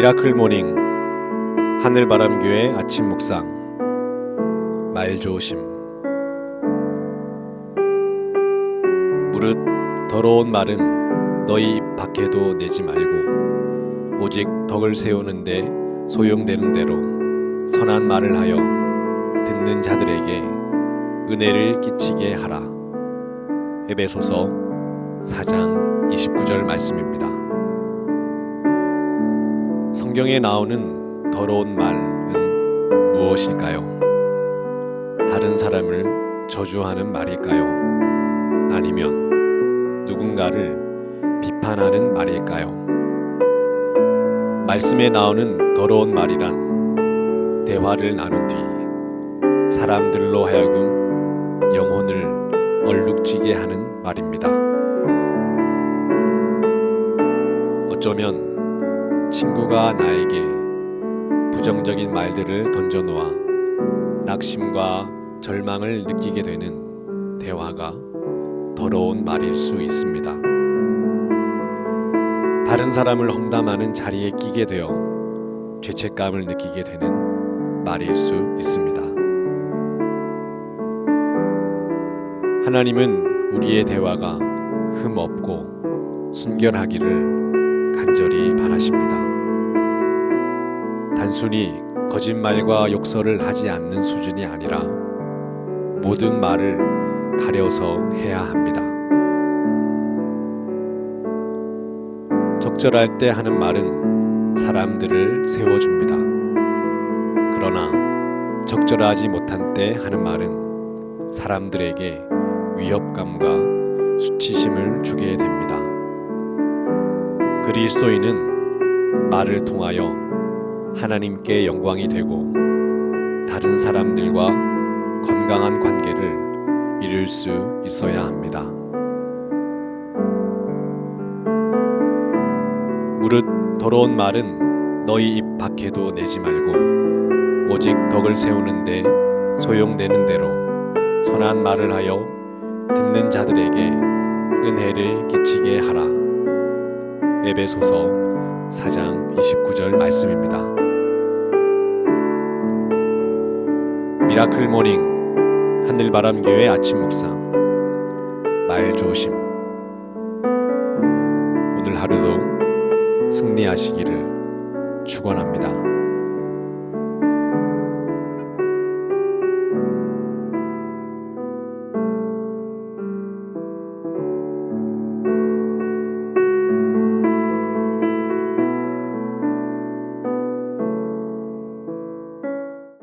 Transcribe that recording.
미라클 모닝 하늘바람교회 아침 묵상 말조심 무릇 더러운 말은 너희 입 밖에도 내지 말고 오직 덕을 세우는데 소용되는 대로 선한 말을 하여 듣는 자들에게 은혜를 끼치게 하라 에베소서 4장 29절 말씀입니다. 성경에 나오는 더러운 말은 무엇일까요? 다른 사람을 저주하는 말일까요? 아니면 누군가를 비판하는 말일까요? 말씀에 나오는 더러운 말이란 대화를 나눈 뒤 사람들로 하여금 영혼을 얼룩지게 하는 말입니다. 어쩌면 친구가 나에게 부정적인 말들을 던져놓아 낙심과 절망을 느끼게 되는 대화가 더러운 말일 수 있습니다. 다른 사람을 험담하는 자리에 끼게 되어 죄책감을 느끼게 되는 말일 수 있습니다. 하나님은 우리의 대화가 흠 없고 순결하기를 간절히 바라십니다. 단순히 거짓말과 욕설을 하지 않는 수준이 아니라 모든 말을 가려서 해야 합니다. 적절할 때 하는 말은 사람들을 세워줍니다. 그러나 적절하지 못한 때 하는 말은 사람들에게 위협감과 수치심을 주게 됩니다. 그리스도인은 말을 통하여 하나님께 영광이 되고 다른 사람들과 건강한 관계를 이룰 수 있어야 합니다. 무릇 더러운 말은 너희 입 밖에도 내지 말고 오직 덕을 세우는데 소용되는 대로 선한 말을 하여 듣는 자들에게 은혜를 끼치게 하라. 에베소서 4장 29절 말씀입니다. 미라클 모닝 하늘바람교회 아침 묵상 말 조심 오늘 하루도 승리하시기를 축원합니다.